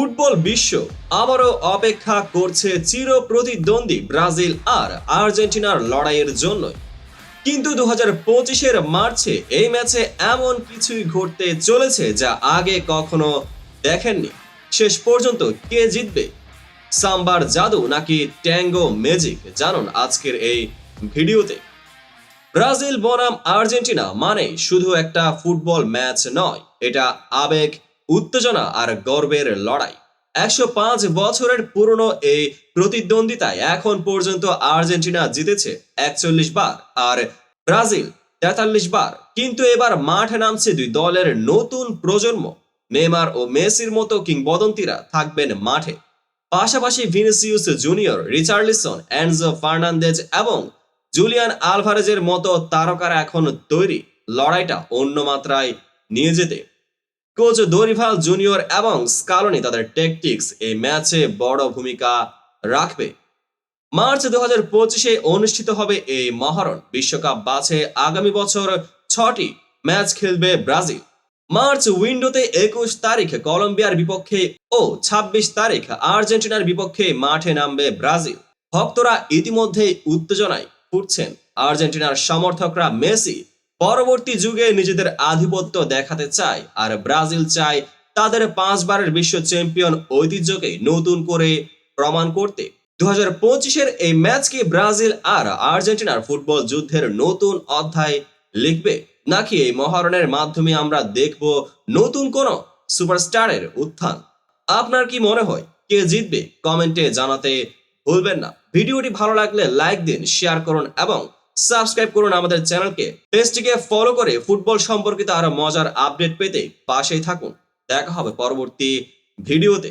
Football বিশ্ব আবারও অপেক্ষা করছে চির প্রতিদ্বন্দ্বী ব্রাজিল আর আর্জেন্টিনার লড়াইয়ের জন্যই। কিন্তু দু হাজার পঁচিশের মার্চে এই ম্যাচে এমন কিছুই ঘটতে চলেছে যা আগে কখনো দেখেননি। শেষ পর্যন্ত কে জিতবে? সাম্বার জাদু নাকি ট্যাঙ্গো ম্যাজিক? জানুন আজকের এই ভিডিওতে। ব্রাজিল বনাম আর্জেন্টিনা মানে শুধু একটা ফুটবল ম্যাচ নয়, এটা আবেগ উত্তেজনা আর গর্বের লড়াই। একশো পাঁচ বছরের পুরনো এই প্রতিদ্বন্দ্বিতায় এখন পর্যন্ত আর্জেন্টিনা জিতেছে একচল্লিশ বার আর ব্রাজিল তেতাল্লিশ বার। কিন্তু এবার মাঠে নামছে দুই দলের নতুন প্রজন্ম। নেমার ও মেসির মতো কিংবদন্তিরা থাকবেন মাঠে। পাশাপাশি Vinicius Junior, Richarlison and Enzo Fernandez এবং জুলিয়ান আলভারেজের মতো তারকারা এখন তৈরি। লড়াইটা অন্য মাত্রায় নিয়ে যেতে কোচ দরিভাল জুনিয়র এবং স্কালনি তাদের টেকটিক্স এই ম্যাচে বড় ভূমিকা রাখবে। মার্চ দু হাজার পঁচিশে অনুষ্ঠিত হবে এই মহারণ। বিশ্বকাপ বাছে আগামী বছর ছটি ম্যাচ খেলবে ব্রাজিল। মার্চ উইন্ডোতে একুশ তারিখ কলম্বিয়ার বিপক্ষে ও ২৬ তারিখ আর্জেন্টিনার বিপক্ষে মাঠে নামবে ব্রাজিল। ভক্তরা ইতিমধ্যেই উত্তেজনায় ফুটছেন। আর্জেন্টিনার সমর্থকরা মেসি পরবর্তী যুগে নিজেদের আধিপত্য দেখাতে চায় আর ব্রাজিল চায় তাদের পাঁচবারের বিশ্ব চ্যাম্পিয়ন ঐতিহ্যকে নতুন করে প্রমাণ করতে। দু হাজার পঁচিশের এই ম্যাচকে ব্রাজিল আর আর্জেন্টিনার ফুটবল যুদ্ধের নতুন অধ্যায় লিখবে? নাকি এই মহারণের মাধ্যমে আমরা দেখব নতুন কোন সুপারস্টারের উত্থান? আপনার কি মনে হয়? কে জিতবে? কমেন্টে জানাতে ভুলবেন না। ভিডিওটি ভালো লাগলে লাইক দিন, শেয়ার করুন এবং সাবস্ক্রাইব করুন আমাদের চ্যানেলকে। পেজটিকে ফলো করে ফুটবল সম্পর্কিত আরও মজার আপডেট পেতে পাশেই থাকুন। দেখা হবে পরবর্তী ভিডিওতে।